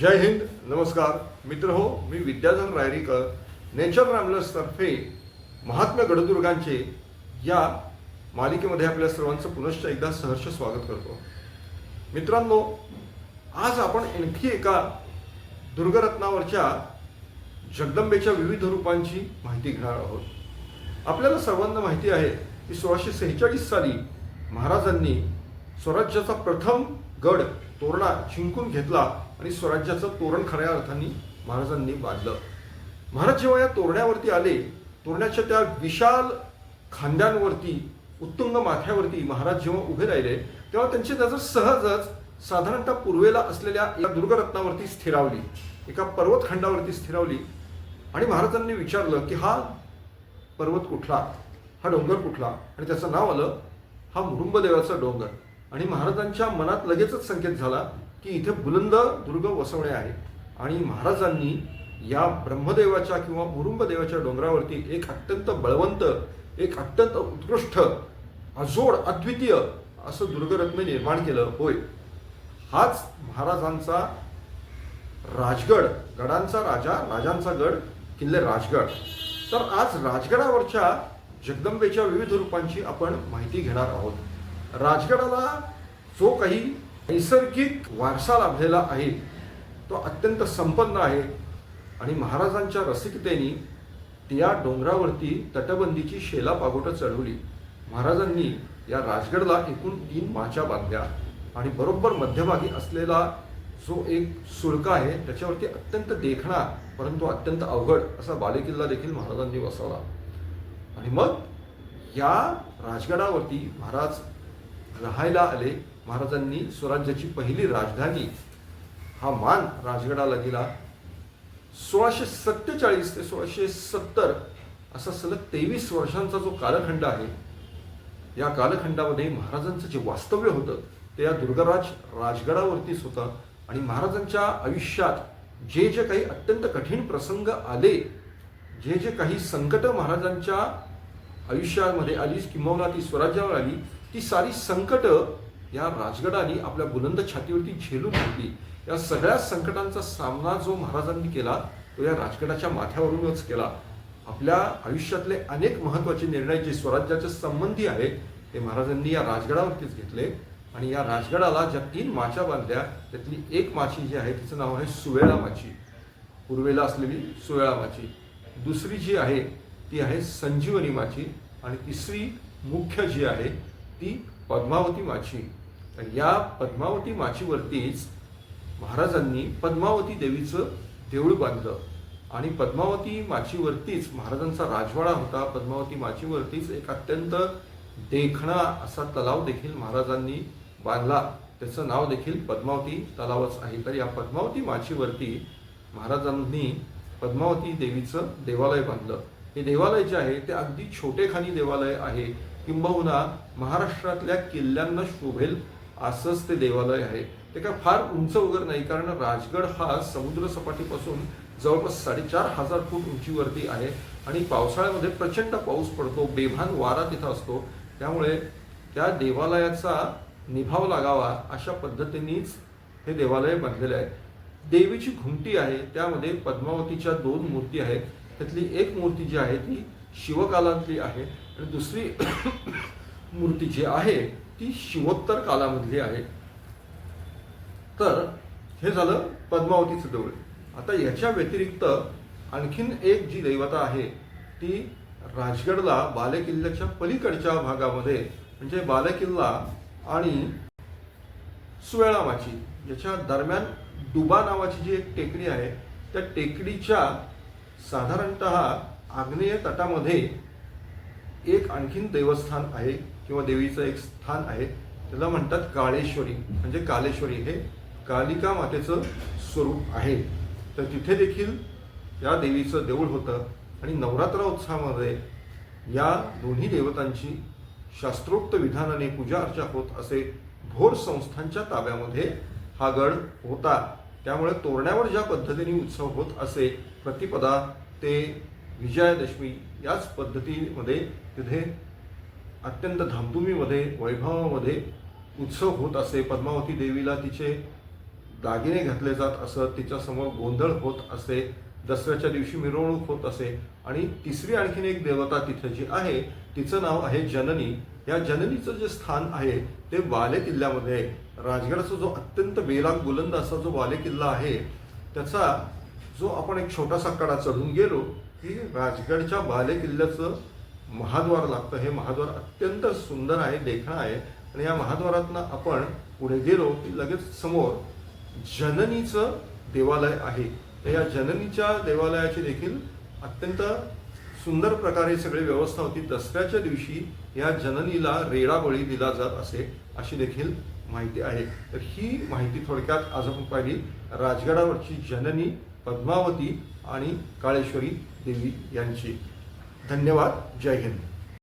जय हिंद नमस्कार. मित्र हो मी विद्याधर रायरीकर नेचर रामलर्सतर्फे महात्मा गडदुर्गांचे या मालिकेमध्ये आपल्या सर्वांचं पुनश्च एकदा सहर्ष स्वागत करतो. मित्रांनो आज आपण आणखी एका दुर्गरत्नावरच्या जगदंबेच्या विविध रूपांची माहिती घेणार आहोत. आपल्याला सर्वांना माहिती आहे की सोळाशे सेहेचाळीस साली महाराजांनी स्वराज्याचा प्रथम गड तोरणा जिंकून घेतला आणि स्वराज्याचं तोरण खऱ्या अर्थाने महाराजांनी बांधलं. महाराज जेव्हा या तोरण्यावरती आले तोरण्याच्या त्या विशाल खांद्यांवरती उत्तुंग माथ्यावरती महाराज जेव्हा उभे राहिले तेव्हा त्यांची नजर सहजच साधारणतः पूर्वेला असलेल्या या दुर्गरत्नावरती स्थिरावली एका पर्वतखंडावरती स्थिरावली. आणि महाराजांनी विचारलं की हा पर्वत कुठला? हा डोंगर कुठला? आणि त्याचं नाव आलं हा मुरुंबदेवाचा डोंगर. आणि महाराजांच्या मनात लगेचच संकेत झाला की इथे बुलंद दुर्ग वसवणे आहे आणि महाराजांनी या ब्रह्मदेवाच्या किंवा मुरुंबदेवाच्या डोंगरावरती एक अत्यंत बळवंत एक अत्यंत उत्कृष्ट अजोड अद्वितीय असं दुर्गरत्न निर्माण केलं. होय. हाच महाराजांचा राजगड गडांचा राजा राजांचा गड किल्ले राजगड. तर आज राजगडावरच्या जगदंबेच्या विविध रूपांची आपण माहिती घेणार आहोत. राजगडाला जो काही नैसर्गिक वारसा लाभलेला आहे. तो अत्यंत संपन्न आहे. आणि महाराजांच्या रसिकतेने त्या डोंगरावरती तटबंदीची शेला पागोटं चढवली. महाराजांनी या राजगडला एकूण तीन माच्या बांधल्या. आणि बरोबर मध्यभागी असलेला जो एक सुळका आहे त्याच्यावरती अत्यंत देखणा परंतु अत्यंत अवघड असा बालेकिल्ला देखील महाराजांनी बसवला आणि मग या राजगडावरती महाराज राहायला आले. महाराजांनी स्वराज्याची पहिली राजधानी हा मान राजगडाला दिला. सोळाशे सत्तेचाळीस ते सोळाशे सत्तर असा सलग तेवीस वर्षांचा जो कालखंड आहे या कालखंडामध्ये महाराजांचं जे वास्तव्य होतं ते या दुर्गराज राजगडावरतीच होतं आणि महाराजांच्या आयुष्यात जे जे काही अत्यंत कठीण प्रसंग आले जे जे काही संकट महाराजांच्या आयुष्यामध्ये आली किंबहुना ती स्वराज्यावर आली ती सारी संकटं या राजगडाने आपल्या बुलंद छातीवरती झेलून घेतली या सगळ्या संकटांचा सामना जो महाराजांनी केला तो या राजगडाच्या माथ्यावरूनच केला. आपल्या आयुष्यातले अनेक महत्त्वाचे निर्णय जे स्वराज्याच्या संबंधी आहेत ते महाराजांनी या राजगडावरतीच घेतले. आणि या राजगडाला ज्या तीन माच्या बांधल्या त्यातली एक माची जी आहे तिचं नाव आहे सुवेळा माची. पूर्वेला असलेली सुवेळा माची. दुसरी जी आहे ती आहे संजीवनी माची. आणि तिसरी मुख्य जी आहे ती पद्मावती माची. तर या पद्मावती माचीवरतीच महाराजांनी पद्मावती देवीचं देऊळ बांधलं. आणि पद्मावती माचीवरतीच महाराजांचा राजवाडा होता. पद्मावती माचीवरतीच एक अत्यंत देखणा असा तलाव देखील महाराजांनी बांधला. त्याचं नाव देखील पद्मावती तलावच आहे. तर या पद्मावती माचीवरती महाराजांनी पद्मावती देवीचं देवालय बांधलं. हे देवालय जे आहे ते अगदी छोटेखानी देवालय आहे. किंबहुना महाराष्ट्रातल्या किल्ल्यांना शोभेल असंच ते देवालय आहे. ते काय फार उंच वगैरे नाही कारण राजगड हा समुद्र सपाटीपासून जवळपास साडेचार हजार फूट उंचीवरती आहे आणि पावसाळ्यामध्ये प्रचंड पाऊस पडतो. बेभान वारा तिथं असतो. त्यामुळे त्या देवालयाचा निभाव लागावा अशा पद्धतीनेच हे देवालय बांधलेले आहे. देवीची घुमटी आहे त्यामध्ये पद्मावतीच्या दोन मूर्ती आहेत. त्यातली एक मूर्ती जी आहे ती शिवकालातली आहे आणि दुसरी मूर्ती जी आहे ती शिवोत्तर कालामधली आहे. तर हे झालं पद्मावतीचं देऊळ आता याच्या व्यतिरिक्त आणखीन एक जी दैवता आहे ती राजगडला बालेकिल्ल्याच्या पलीकडच्या भागामध्ये म्हणजे बालेकिल्ला आणि सुवेळामाची याच्या दरम्यान डुबा नावाची जी एक टेकडी आहे त्या टेकडीच्या साधारणत आग्नेय तटामध्ये एक आणखीन देवस्थान आहे किंवा देवीचं एक स्थान आहे त्याला म्हणतात काळेश्वरी. म्हणजे कालेश्वरी हे कालिका मातेचं स्वरूप आहे. तर तिथे देखील या देवीचं देऊळ होतं आणि नवरात्र उत्सवामध्ये या दोन्ही देवतांची शास्त्रोक्त विधानाने पूजा अर्चा होत असे भोर संस्थांच्या ताब्यामध्ये हा गड होता. त्यामुळे तोरण्यावर ज्या पद्धतीने उत्सव होत असे प्रतिपदा ते विजयादशमी याच पद्धतीमध्ये तिथे अत्यंत धामधुमीमध्ये वैभवामध्ये उत्सव होत असे. पद्मावती देवीला तिचे दागिने घातले जात असत. तिच्यासमोर गोंधळ होत असे. दसऱ्याच्या दिवशी मिरवणूक होत असे. आणि तिसरी आणखीन एक देवता तिथे जी आहे तिचं नाव आहे जननी. या जननीचं जे स्थान आहे ते वाले किल्ल्यामध्ये आहे. राजगडाचा जो अत्यंत बेलाग बुलंद असा जो वाले किल्ला आहे त्याचा जो आपण एक छोटासा कडा चढून गेलो की राजगडच्या बाले किल्ल्याचं महाद्वार लागतं. हे महाद्वार अत्यंत सुंदर आहे देखणं आहे. आणि या महाद्वारातनं आपण पुढे गेलो की लगेच समोर जननीचं देवालय आहे. तर या जननीच्या देवालयाची देखील अत्यंत सुंदर प्रकारे सगळी व्यवस्था होती. दसऱ्याच्या दिवशी या जननीला रेडा बळी दिला जात असे अशी देखील माहिती आहे. तर ही माहिती थोडक्यात आज आपण पाहिली. राजगडावरची जननी पद्मावती आणि काळेश्वरी देवी यांची. धन्यवाद. जय हिंद.